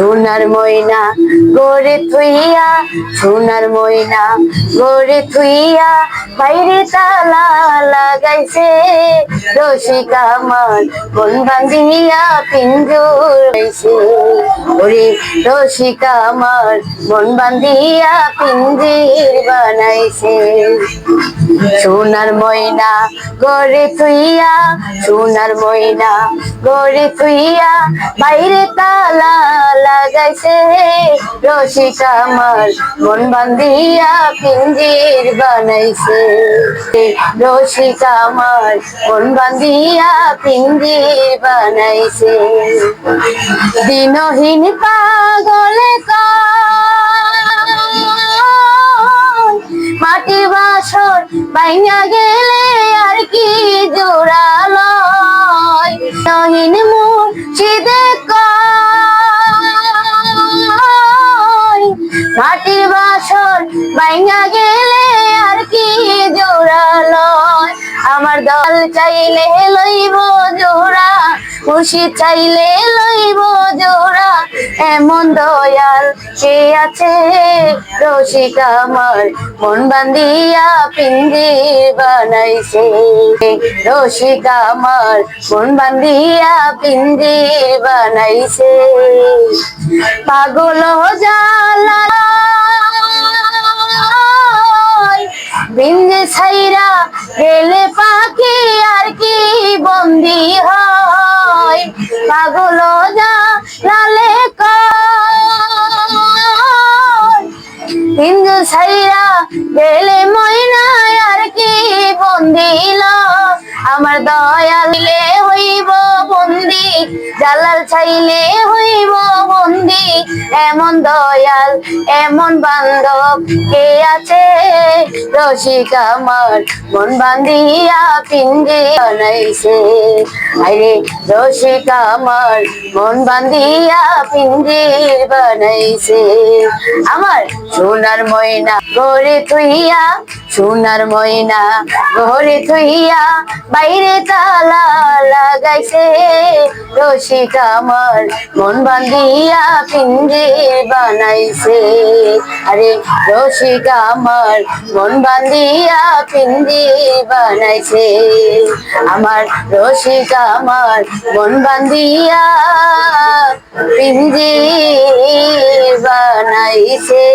সোনার ময়না গড়ে থুইয়া, সোনার ময়না গড়ে থুইয়া, বাইরে তালা লাগাইছে। রসিকা আমার কোন বান্ধিয়া পিঞ্জুর ওরে রসিকা আমার মন বান্ধিয়া পিঞ্জির বানাইছে। সোনার ময়না গড়ে থুইয়া সোনার ময়না গড়ে থুইয়া বাইরে তালা লাগাইছে রসিকা আমার মন বান্ধিয়া পিঞ্জির বানাইছে। রসিকা আমার মন বান্ধিয়া পিঞ্জির বানাইছে। দিনহীন পাগলে কয়, বাইঙা গেলে আর কি জোড়ালো? নহিন মুর্শিদে মাটির বাসর বাইঙা গেলে আর কি জোড়ালো? আমার দল চাইলে লইব খুশি চাইলে লইব জোড়া, এমন দয়াল কে আছে। রসিকা আমার মন বান্ধিয়া পিঞ্জির বানাইছে। রসিকা আমার মন বান্ধিয়া পিঞ্জির বানাইছে। পাগল জালা বিন্দে ছাইরা গেলে পাখি আর কি বন্দি হয়? পাগল যা লালে বিন্দু ছাইরা গেলে ময়না আর কি বন্দিল? আমার দয়ালে হইব বন্দি, জালাল চাইলে হইব বন্দি। এমন দয়াল, এমন বান্ধব কে আছে? রসিক আমার মন বান্ধিয়া পিঞ্জি বানাইছে আরে রসিক আমার মন বান্ধিয়া পিঞ্জির বানাইছে। আমার সোনার ময়না গড়ে থুইয়া, সোনার ময়না গড়ে থুইয়া বাইরে তালা লাগাইছে। রসিক আমার মন বান্ধিয়া পিঞ্জির বানাইছে। আরে রসিক আমার মন বান্ধিয়া পিন্দি বানাইছে আমার রসিক আমার মন বান্ধিয়া পিন্দি বানাইছে